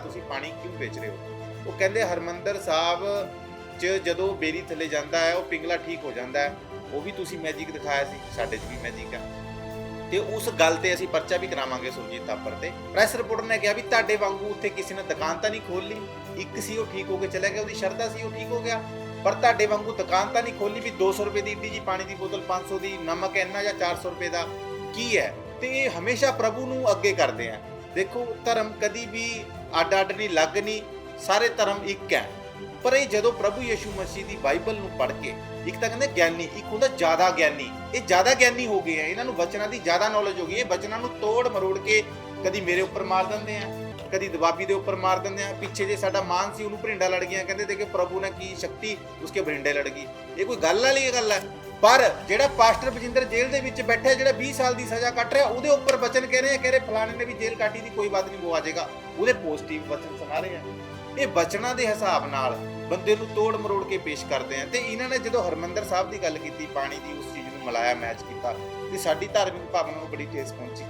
ਤੁਸੀਂ ਪਾਣੀ ਕਿਉਂ ਵੇਚ ਰਹੇ ਹੋ? ਉਹ ਕਹਿੰਦੇ ਹਰਮੰਦਰ ਸਾਹਿਬ 'ਚ ਜਦੋਂ ਬੇਰੀ ਥੱਲੇ ਜਾਂਦਾ ਹੈ, ਉਹ ਪਿੰਗਲਾ ਠੀਕ ਹੋ ਜਾਂਦਾ ਹੈ। ਉਹ ਵੀ ਤੁਸੀਂ ਮੈਜਿਕ ਦਿਖਾਇਆ ਸੀ, ਸਾਡੇ 'ਚ ਵੀ ਮੈਜਿਕ ਹੈ। ਤੇ ਉਸ ਗੱਲ ਤੇ ਅਸੀਂ ਪਰਚਾ ਵੀ ਕਰਾਵਾਂਗੇ ਸੁਰਜੀਤ ਥਾਪਰ ਤੇ। ਪ੍ਰੈਸ ਰਿਪੋਰਟਰ ਨੇ ਕਿਹਾ ਵੀ ਤੁਹਾਡੇ ਵਾਂਗੂ ਉੱਥੇ ਕਿਸੇ ਨੇ ਦੁਕਾਨ ਤਾਂ ਨਹੀਂ ਖੋਲ ਲਈ ਇੱਕ ਸੀ ਉਹ ਠੀਕ ਹੋ ਕੇ ਚਲਾ ਗਿਆ, ਉਹਦੀ ਸ਼ਰਧਾ ਸੀ ਉਹ ਠੀਕ ਹੋ ਗਿਆ। ਪਰ ਤੁਹਾਡੇ ਵਾਂਗੂ ਦੁਕਾਨ ਤਾਂ ਨਹੀਂ ਖੋਲੀ ਵੀ 200 ਰੁਪਏ ਦੀ ਇੱਡੀ ਜੀ ਪਾਣੀ ਦੀ ਬੋਤਲ 500 ਦੀ ਨਮਕ ਇੰਨਾ ਜਾਂ 400 ਰੁਪਏ ਦਾ, ਕੀ ਹੈ? ਤੇ ਇਹ ਹਮੇਸ਼ਾ ਪ੍ਰਭੂ ਨੂੰ ਅੱਗੇ ਕਰਦੇ ਆ। ਦੇਖੋ, ਧਰਮ ਕਦੀ ਵੀ ਅੱਡ ਅੱਡ ਨਹੀਂ ਲੱਗ ਨਹੀਂ, ਸਾਰੇ ਧਰਮ ਇੱਕ ਹੈ। ਪਰ ਇਹ ਜਦੋਂ ਪ੍ਰਭੂ ਯਿਸੂ ਮਸੀਹ ਦੀ ਬਾਈਬਲ ਨੂੰ ਪੜ੍ਹ ਕੇ ਇੱਕ ਤਾਂ ਕਹਿੰਦੇ ਗਿਆਨੀ, ਇੱਕ ਹੁੰਦਾ ਜ਼ਿਆਦਾ ਗਿਆਨੀ। ਇਹ ਜ਼ਿਆਦਾ ਗਿਆਨੀ ਹੋ ਗਏ ਆ, ਇਹਨਾਂ ਨੂੰ ਵਚਨਾਂ ਦੀ ਜ਼ਿਆਦਾ ਨੌਲੇਜ ਹੋ ਗਈ ਇਹ ਵਚਨਾਂ ਨੂੰ ਤੋੜ ਮਰੋੜ ਕੇ ਕਦੀ ਮੇਰੇ ਉੱਪਰ ਮਾਰ ਦਿੰਦੇ ਆ, ਕਦੀ ਦਬਾਬੀ ਦੇ ਉੱਪਰ ਮਾਰ ਦਿੰਦੇ ਆ। ਪਿੱਛੇ ਜੇ ਸਾਡਾ ਮਾਨ ਸੀ, ਉਹਨੂੰ ਭਰਿੰਡਾ ਲੜ ਗਿਆ ਕਹਿੰਦੇ ਤੇ ਕਿ ਪ੍ਰਭੂ ਨੇ ਕੀ ਸ਼ਕਤੀ, ਉਸਕੇ ਭਰਿੰਡੇ ਲੜ ਗਈ। ਇਹ ਕੋਈ ਗੱਲ ਵਾਲੀ ਗੱਲ ਹੈ? ਪਰ ਜਿਹੜਾ ਪਾਸਟਰ ਬਜਿੰਦਰ ਜੇਲ੍ਹ ਦੇ ਵਿੱਚ ਬੈਠਾ ਜਿਹੜਾ 20 ਸਾਲ ਦੀ ਸਜ਼ਾ ਕੱਟ ਰਿਹਾ, ਉਹਦੇ ਉੱਪਰ ਵਚਨ ਕਹਿ ਰਹੇ ਆ, ਕਹਿ ਰਹੇ ਫਲਾਣੇ ਨੇ ਵੀ ਜੇਲ੍ਹ ਕਾਟੀ ਦੀ ਕੋਈ ਬਾਤ ਨਹੀਂ, ਉਹ ਆ ਜਾਏਗਾ। ਉਹਦੇ ਪੋਜ਼ਿਟਿਵ ਵਚਨ ਸੁਣਾ ਰਹੇ ਆ। ਇਹ ਬਚਨਾਂ ਦੇ ਹਿਸਾਬ ਨਾਲ ਬੰਦੇ ਨੂੰ ਤੋੜ ਮਰੋੜ ਕੇ ਪੇਸ਼ ਕਰਦੇ ਆ। ਤੇ ਇਹਨਾਂ ਨੇ ਜਦੋਂ ਹਰਮੰਦਰ ਸਾਹਿਬ ਦੀ ਗੱਲ ਕੀਤੀ, ਪਾਣੀ ਦੀ ਉਸ ਚੀਜ਼ ਨੂੰ ਮਿਲਾਇਆ ਮੈਚ ਕੀਤਾ, ਤੇ ਸਾਡੀ ਧਾਰਮਿਕ ਭਾਵਨਾ ਨੂੰ ਬੜੀ ਤੇਜ਼ ਪਹੁੰਚੀ।